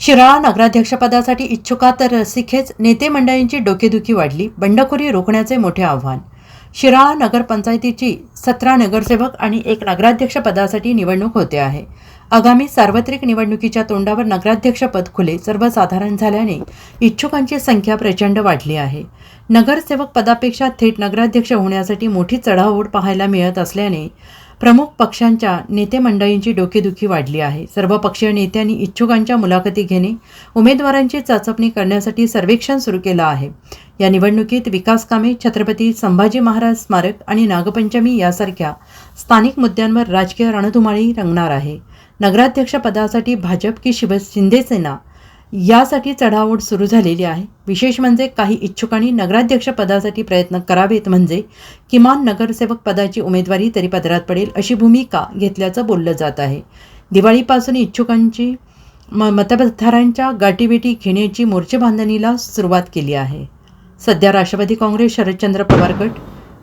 शिराळा नगराध्यक्षपदासाठी इच्छुका तर रसिकेच नेते मंडळींची डोकेदुखी वाढली बंडखोरी रोखण्याचे मोठे आव्हान. शिराळा नगरपंचायतीची सतरा नगरसेवक आणि एक नगराध्यक्ष पदासाठी निवडणूक होते आहे. आगामी सार्वत्रिक निवडणुकीच्या तोंडावर नगराध्यक्षपद खुले सर्वसाधारण झाल्याने इच्छुकांची संख्या प्रचंड वाढली आहे. नगरसेवक पदापेक्षा थेट नगराध्यक्ष होण्यासाठी मोठी चढाओढ पाहायला मिळत असल्याने प्रमुख पक्षांच्या नेते मंडळींची डोकेदुखी वाढली आहे. सर्व पक्षीय नेत्यांनी इच्छुकांच्या मुलाखती घेणे उमेदवारांची चाचपणी करण्यासाठी सर्वेक्षण सुरू केलं आहे. या निवडणुकीत विकासकामे छत्रपती संभाजी महाराज स्मारक आणि नागपंचमी यासारख्या स्थानिक मुद्द्यांवर राजकीय रणधुमाळी रंगणार आहे. नगराध्यक्षपदासाठी भाजप की शिव शिंदेसेना यासाठी चढाओढ सुरू झालेली आहे. विशेष म्हणजे काही इच्छुकांनी नगराध्यक्ष पदासाठी प्रयत्न करावेत म्हणजे किमान नगरसेवक पदाची उमेदवारी तरी पदरात पडेल अशी भूमिका घेतल्याचं बोललं जात आहे. दिवाळीपासून इच्छुकांची म मतदारांच्या गाठीभेटी घेण्याची मोर्चे बांधणीला सुरुवात केली आहे. सध्या राष्ट्रवादी काँग्रेस शरदचंद्र पवार गट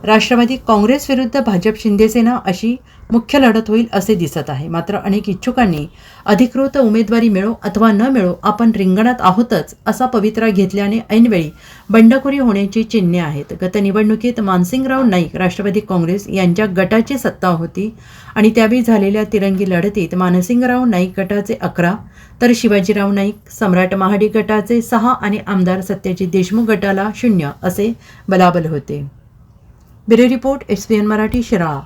राष्ट्रवादी काँग्रेस विरुद्ध भाजप शिंदेसेना अशी मुख्य लढत होईल असे दिसत आहे. मात्र अनेक इच्छुकांनी अधिकृत उमेदवारी मिळो अथवा न मिळो आपण रिंगणात आहोतच असा पवित्रा घेतल्याने ऐनवेळी बंडखोरी होण्याची चिन्हे आहेत. गत निवडणुकीत मानसिंगराव नाईक राष्ट्रवादी काँग्रेस यांच्या गटाची सत्ता होती आणि त्यावेळी झालेल्या तिरंगी लढतीत मानसिंगराव नाईक गटाचे अकरा तर शिवाजीराव नाईक सम्राट महाडी गटाचे सहा आणि आमदार सत्यजित देशमुख गटाला शून्य असे बलाबल होते. Bureau report S Marathi Shirala